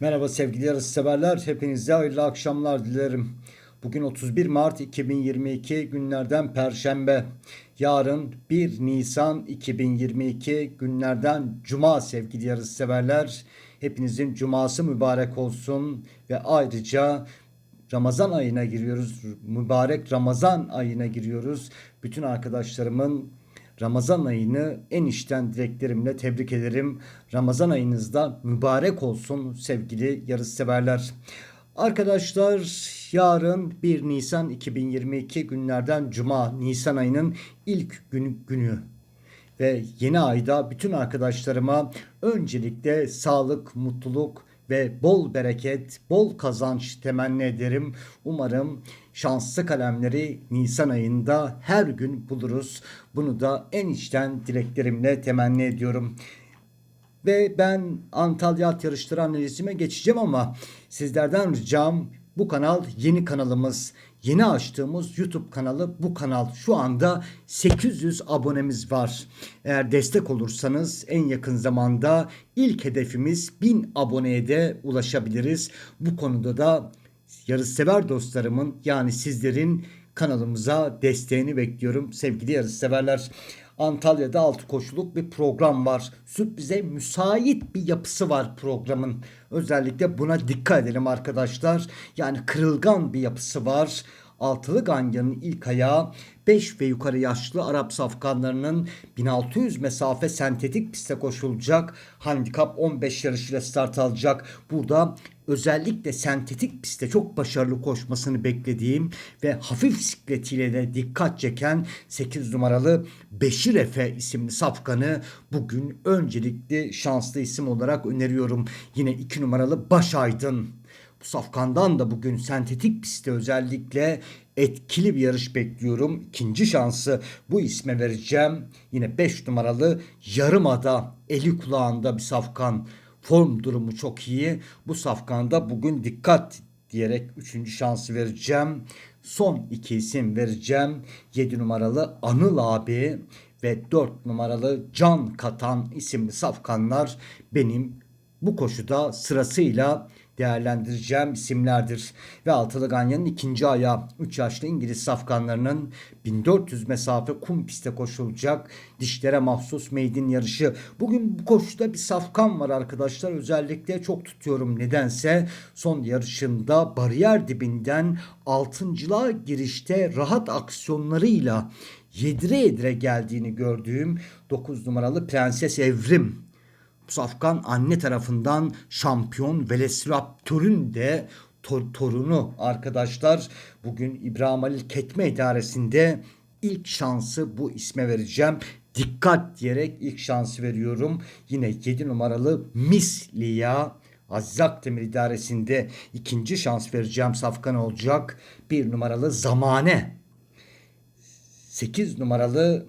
Merhaba sevgili yarış severler. Hepinize hayırlı akşamlar dilerim. Bugün 31 Mart 2022 günlerden Perşembe. Yarın 1 Nisan 2022 günlerden Cuma sevgili yarış severler. Hepinizin cuması mübarek olsun ve ayrıca Ramazan ayına giriyoruz. Mübarek Ramazan ayına giriyoruz. Bütün arkadaşlarımın Ramazan ayını en içten dileklerimle tebrik ederim. Ramazan ayınızda mübarek olsun sevgili yarışseverler. Arkadaşlar yarın 1 Nisan 2022 günlerden Cuma Nisan ayının ilk günü, günü ve yeni ayda bütün arkadaşlarıma öncelikle sağlık, mutluluk ve bol bereket, bol kazanç temenni ederim. Umarım şanslı kalemleri Nisan ayında her gün buluruz. Bunu da en içten dileklerimle temenni ediyorum. Ve ben Antalya at yarışları analizime geçeceğim ama sizlerden ricam bu kanal yeni kanalımız. Yeni açtığımız YouTube kanalı bu kanal. Şu anda 800 abonemiz var. Eğer destek olursanız en yakın zamanda ilk hedefimiz 1000 aboneye de ulaşabiliriz. Bu konuda da yarışsever dostlarımın yani sizlerin kanalımıza desteğini bekliyorum sevgili yarışseverler. Antalya'da altı koşuluk bir program var. Sürprize müsait bir yapısı var programın. Özellikle buna dikkat edelim arkadaşlar. Yani kırılgan bir yapısı var. Altılı Ganyan'ın ilk ayağı 5 ve yukarı yaşlı Arap safkanlarının 1600 mesafe sentetik piste koşulacak. Handikap 15 yarışıyla start alacak. Burada özellikle sentetik pistte çok başarılı koşmasını beklediğim ve hafif bisikletiyle de dikkat çeken 8 numaralı Beşir Efe isimli safkanı bugün öncelikli şanslı isim olarak öneriyorum. Yine 2 numaralı Baş Aydın. Bu safkandan da bugün sentetik pistte özellikle etkili bir yarış bekliyorum. İkinci şansı bu isme vereceğim. Yine 5 numaralı Yarımada eli kulağında bir safkan. Form durumu çok iyi. Bu safkanda bugün dikkat diyerek üçüncü şansı vereceğim. Son iki isim vereceğim. 7 numaralı Anıl abi ve 4 numaralı Can Katan isimli safkanlar benim bu koşuda sırasıyla değerlendireceğim isimlerdir. Ve Altılı Ganyan'ın ikinci ayağı 3 yaşlı İngiliz safkanlarının 1400 mesafe kum piste koşulacak dişlere mahsus meydin yarışı. Bugün bu koşuda bir safkan var arkadaşlar. Özellikle çok tutuyorum nedense. Son yarışında bariyer dibinden altıncılığa girişte rahat aksiyonlarıyla yedire yedire geldiğini gördüğüm 9 numaralı Prenses Evrim Safkan anne tarafından şampiyon Velociraptor'un de tor- torunu arkadaşlar. Bugün İbrahim Halil Ketme İdaresi'nde ilk şansı bu isme vereceğim. Dikkat diyerek ilk şansı veriyorum. Yine 7 numaralı Miss Lia Aziz Akdemir idaresinde ikinci şans vereceğim safkan olacak. Bir numaralı Zamane. 8 numaralı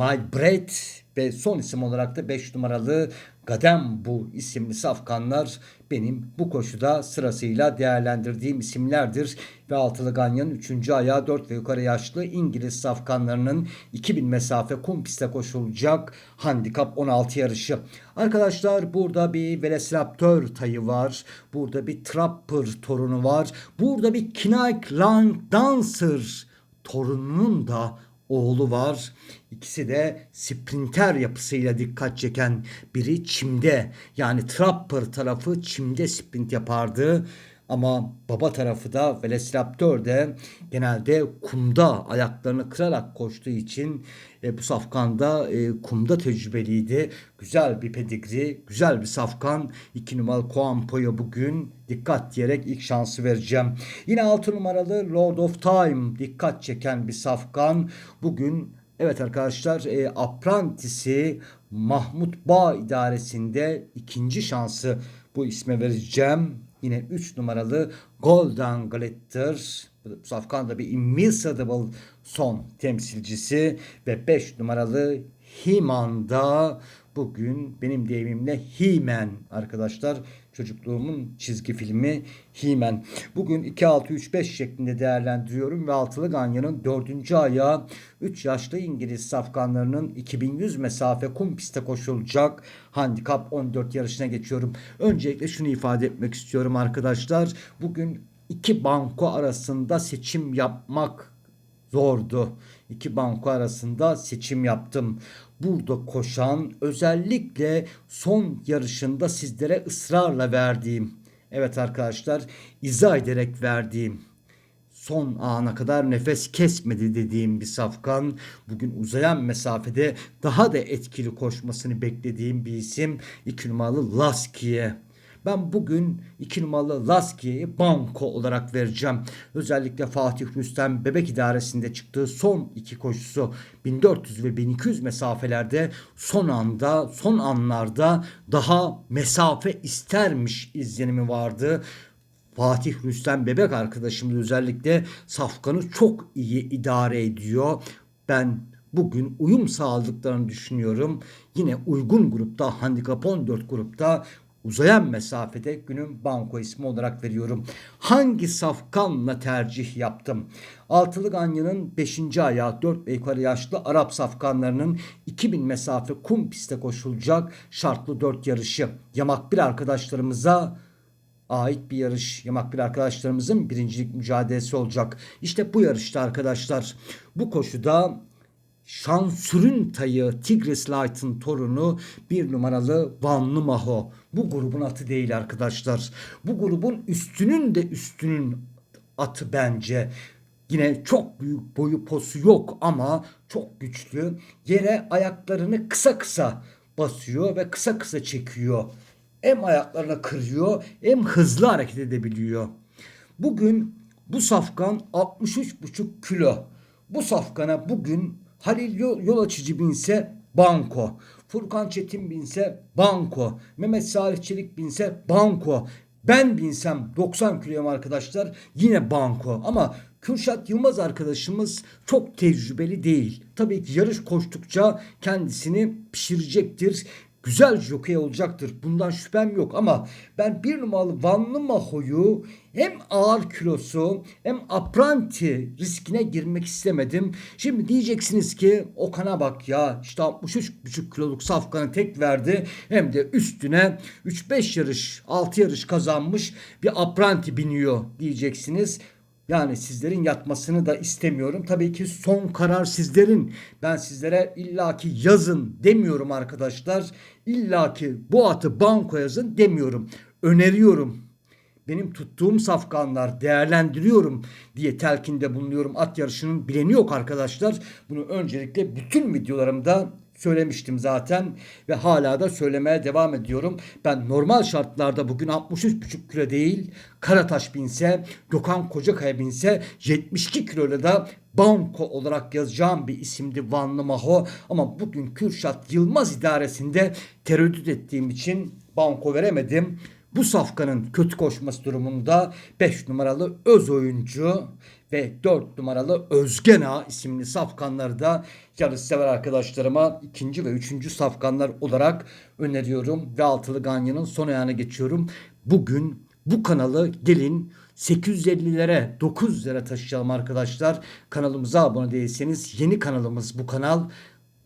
Bread ve son isim olarak da 5 numaralı Gadem bu isimli safkanlar benim bu koşuda sırasıyla değerlendirdiğim isimlerdir. Ve Altılı Ganyan'ın 3. ayağı 4 ve yukarı yaşlı İngiliz safkanlarının 2000 mesafe kum piste koşulacak handikap 16 yarışı. Arkadaşlar burada bir Velociraptor tayı var. Burada bir Trapper torunu var. Burada bir Knight Lang Dancer torununun da oğlu var. İkisi de sprinter yapısıyla dikkat çeken biri çimde yani Trapper tarafı çimde sprint yapardı. Ama baba tarafı da Velociraptor de genelde kumda ayaklarını kırarak koştuğu için e, bu safkanda e, kumda tecrübeliydi. Güzel bir pedigri, güzel bir safkan. 2 numaralı Koampo'ya bugün dikkat diyerek ilk şansı vereceğim. Yine 6 numaralı Lord of Time dikkat çeken bir safkan. Bugün Evet arkadaşlar e, Apprentice'i Mahmut Bağ idaresinde ikinci şansı bu isme vereceğim. Yine 3 numaralı Golden Glitter. Safkan'da bir Invincible son temsilcisi ve 5 numaralı Himan'da Bugün benim deyimimle He-Man arkadaşlar. Çocukluğumun çizgi filmi He-Man. Bugün 2-6-3-5 şeklinde değerlendiriyorum ve Altılı Ganyan'ın 4. ayağı 3 yaşlı İngiliz safkanlarının 2100 mesafe kum piste koşulacak handikap 14 yarışına geçiyorum. Öncelikle şunu ifade etmek istiyorum arkadaşlar. Bugün iki banko arasında seçim yapmak zordu. İki banko arasında seçim yaptım. Burada koşan özellikle son yarışında sizlere ısrarla verdiğim evet arkadaşlar izah ederek verdiğim son ana kadar nefes kesmedi dediğim bir safkan. Bugün uzayan mesafede daha da etkili koşmasını beklediğim bir isim 2 numaralı Laski'ye. Ben bugün 2 numaralı Laski'yi banko olarak vereceğim. Özellikle Fatih Rüstem bebek idaresinde çıktığı son iki koşusu 1400 ve 1200 mesafelerde son anda son anlarda daha mesafe istermiş izlenimi vardı. Fatih Rüstem bebek arkadaşım özellikle Safkan'ı çok iyi idare ediyor. Ben bugün uyum sağladıklarını düşünüyorum. Yine uygun grupta handikap 14 grupta uzayan mesafede günün banko ismi olarak veriyorum. Hangi safkanla tercih yaptım? Altılı Ganyan'ın 5. ayağı 4 ve yukarı yaşlı Arap safkanlarının 2000 mesafe kum piste koşulacak şartlı 4 yarışı. Yamak bir arkadaşlarımıza ait bir yarış. Yamak bir arkadaşlarımızın birincilik mücadelesi olacak. İşte bu yarışta arkadaşlar bu koşuda Şansürün tayı Tigris Light'ın torunu bir numaralı Vanlı Maho. Bu grubun atı değil arkadaşlar. Bu grubun üstünün de üstünün atı bence. Yine çok büyük boyu posu yok ama çok güçlü. Yere ayaklarını kısa kısa basıyor ve kısa kısa çekiyor. Hem ayaklarına kırıyor hem hızlı hareket edebiliyor. Bugün bu safkan 63,5 kilo. Bu safkana bugün Halil yol, yol açıcı binse banko. Furkan Çetin binse banko. Mehmet Salih Çelik binse banko. Ben binsem 90 kiloyum arkadaşlar yine banko. Ama Kürşat Yılmaz arkadaşımız çok tecrübeli değil. Tabii ki yarış koştukça kendisini pişirecektir güzel jockey olacaktır. Bundan şüphem yok ama ben bir numaralı Vanlı Maho'yu hem ağır kilosu hem apranti riskine girmek istemedim. Şimdi diyeceksiniz ki Okan'a bak ya işte 63,5 kiloluk safkanı tek verdi. Hem de üstüne 3-5 yarış 6 yarış kazanmış bir apranti biniyor diyeceksiniz. Yani sizlerin yatmasını da istemiyorum. Tabii ki son karar sizlerin. Ben sizlere illaki yazın demiyorum arkadaşlar. İllaki bu atı banko yazın demiyorum. Öneriyorum. Benim tuttuğum safkanlar değerlendiriyorum diye telkinde bulunuyorum. At yarışının bileni yok arkadaşlar. Bunu öncelikle bütün videolarımda söylemiştim zaten ve hala da söylemeye devam ediyorum. Ben normal şartlarda bugün 63,5 kilo değil Karataş binse, Gökhan Kocakaya binse 72 kiloyla da banko olarak yazacağım bir isimdi Vanlı Maho. Ama bugün Kürşat Yılmaz idaresinde tereddüt ettiğim için banko veremedim. Bu safkanın kötü koşması durumunda 5 numaralı öz oyuncu ve 4 numaralı Özgena isimli safkanları da yarışsever arkadaşlarıma ikinci ve üçüncü safkanlar olarak öneriyorum. Ve altılı ganyanın son ayağına geçiyorum. Bugün bu kanalı gelin 850'lere 900'lere taşıyalım arkadaşlar. Kanalımıza abone değilseniz yeni kanalımız bu kanal.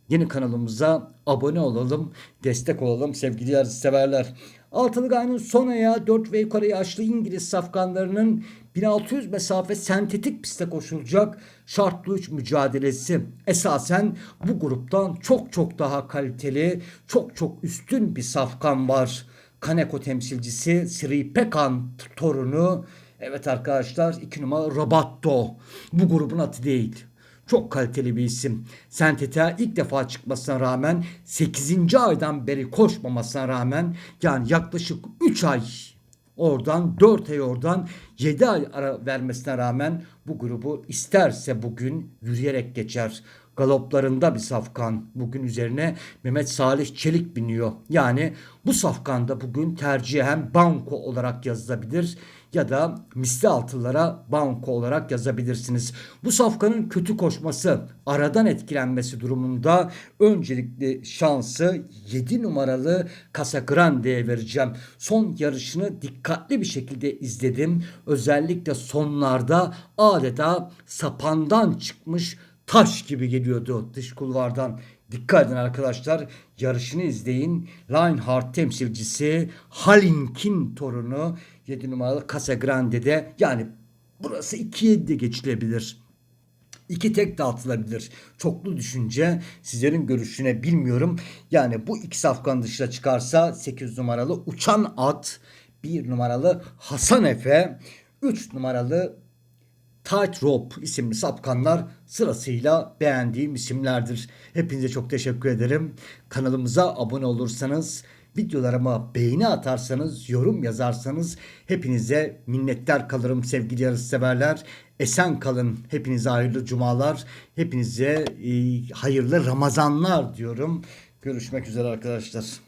Yeni kanalımıza abone olalım, destek olalım sevgili yarışseverler. Altılı Gayn'ın son ayağı 4 ve yukarı yaşlı İngiliz safkanlarının 1600 mesafe sentetik piste koşulacak şartlı 3 mücadelesi. Esasen bu gruptan çok çok daha kaliteli, çok çok üstün bir safkan var. Kaneko temsilcisi Sri Pekan torunu Evet arkadaşlar 2 numara Robatto. Bu grubun atı değil. Çok kaliteli bir isim. Sentete ilk defa çıkmasına rağmen 8. aydan beri koşmamasına rağmen yani yaklaşık 3 ay oradan 4 ay oradan 7 ay ara vermesine rağmen bu grubu isterse bugün yürüyerek geçer. Galoplarında bir safkan. Bugün üzerine Mehmet Salih Çelik biniyor. Yani bu safkanda bugün tercihen banko olarak yazılabilir ya da misli altılara banko olarak yazabilirsiniz. Bu safkanın kötü koşması, aradan etkilenmesi durumunda öncelikli şansı 7 numaralı Casa Grande'ye vereceğim. Son yarışını dikkatli bir şekilde izledim. Özellikle sonlarda adeta sapandan çıkmış taş gibi geliyordu dış kulvardan. Dikkat edin arkadaşlar. Yarışını izleyin. Lionheart temsilcisi Halink'in torunu 7 numaralı Casa Grande'de yani burası 2'ye de geçilebilir. İki tek dağıtılabilir. Çoklu düşünce sizlerin görüşüne bilmiyorum. Yani bu iki safkan dışına çıkarsa 8 numaralı Uçan At, 1 numaralı Hasan Efe, 3 numaralı Tightrope isimli sapkanlar sırasıyla beğendiğim isimlerdir. Hepinize çok teşekkür ederim. Kanalımıza abone olursanız, videolarıma beğeni atarsanız, yorum yazarsanız hepinize minnettar kalırım sevgili yarışseverler. Esen kalın. Hepinize hayırlı cumalar. Hepinize e, hayırlı Ramazanlar diyorum. Görüşmek üzere arkadaşlar.